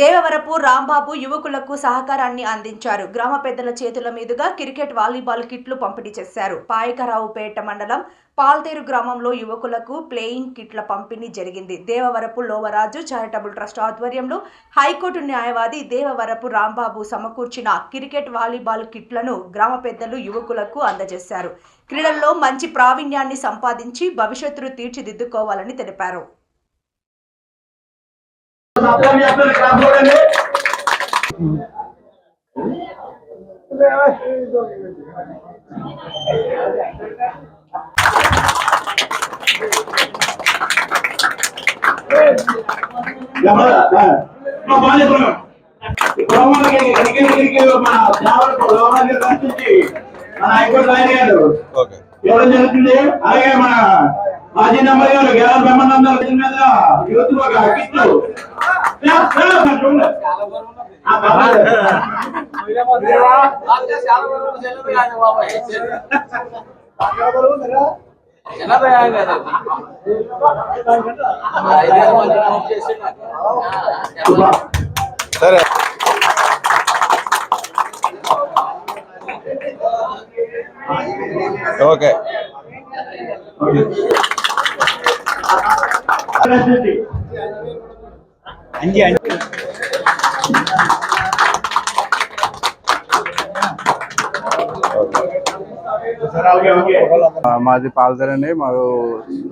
దేవవరపు రాంబాబు యువకులకు సహకారాన్ని అందించారు. గ్రామ పెద్దల చేతుల మీదుగా క్రికెట్ వాలీబాల్ కిట్లు పంపిణీ చేశారు. పాయకరావుపేట మండలం పాల్తేరు గ్రామంలో యువకులకు ప్లేయింగ్ కిట్ల పంపిణీ జరిగింది. దేవవరపు లోవరాజు చారిటబుల్ ట్రస్ట్ ఆధ్వర్యంలో హైకోర్టు న్యాయవాది దేవవరపు రాంబాబు సమకూర్చిన క్రికెట్ వాలీబాల్ కిట్లను గ్రామ పెద్దలు యువకులకు అందజేశారు. క్రీడల్లో మంచి ప్రావీణ్యాన్ని సంపాదించి భవిష్యత్తును తీర్చిదిద్దుకోవాలని తెలిపారు. సప్తమి అబ్దుల్ కాకూడదు మన హైకోర్టు ఆయన గారు ఓకే ఇవ్వడం జరుగుతుంది అలాగే మన మాజీ నెంబర్ గారు గేలం బ్రహ్మానందం మీద యూత్ ఒక కిట్లు ఆ బాబాయ్. సరే. ఓకే. పరిస్థితి. ఓకే మాది పాలదర్ అండి. మాకు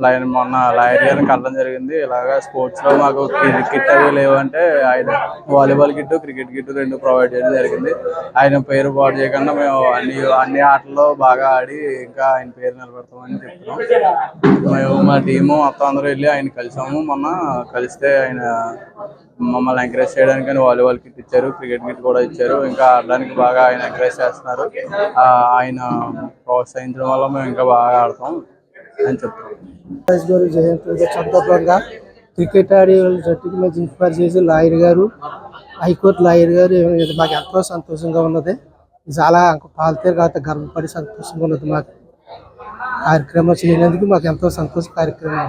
లైన్ మొన్న లాయర్ గారిని కలడం జరిగింది. ఇలాగా స్పోర్ట్స్లో మాకు కిట్ అవి లేవంటే ఆయన వాలీబాల్ కిట్ క్రికెట్ కిట్ రెండు ప్రొవైడ్ చేయడం జరిగింది. ఆయన పేరు పాటు చేయకుండా మేము అన్ని అన్ని ఆటల్లో బాగా ఆడి ఇంకా ఆయన పేరు నిలబెడతామని చెప్తున్నాం. మేము మా టీము మొత్తం అందరూ వెళ్ళి ఆయన కలిసాము. మొన్న కలిస్తే ఆయన మమ్మల్ని ఎంకరేజ్ చేయడానికి అని వాలీబాల్ కిట్ ఇచ్చారు క్రికెట్ కిట్ కూడా ఇచ్చారు. ఇంకా ఆడడానికి బాగా ఆయన ఎంకరేజ్ చేస్తున్నారు. ఆయన ఆయన ప్రోత్సహించడం వల్ల మేము ఇంకా బాగా ఆడతాం అని చెప్తాం గారు జయంతి సందర్భంగా క్రికెట్ ఆడే జట్టుకు జట్టుకి మేము ఇన్స్పైర్ చేసి లాయర్ గారు హైకోర్టు లాయర్ గారు మాకు ఎంతో సంతోషంగా ఉన్నది. చాలా పాలితే కాబట్టి గర్వపడి సంతోషంగా ఉన్నది మాకు. కార్యక్రమం చేయనందుకు మాకు ఎంతో సంతోష కార్యక్రమం.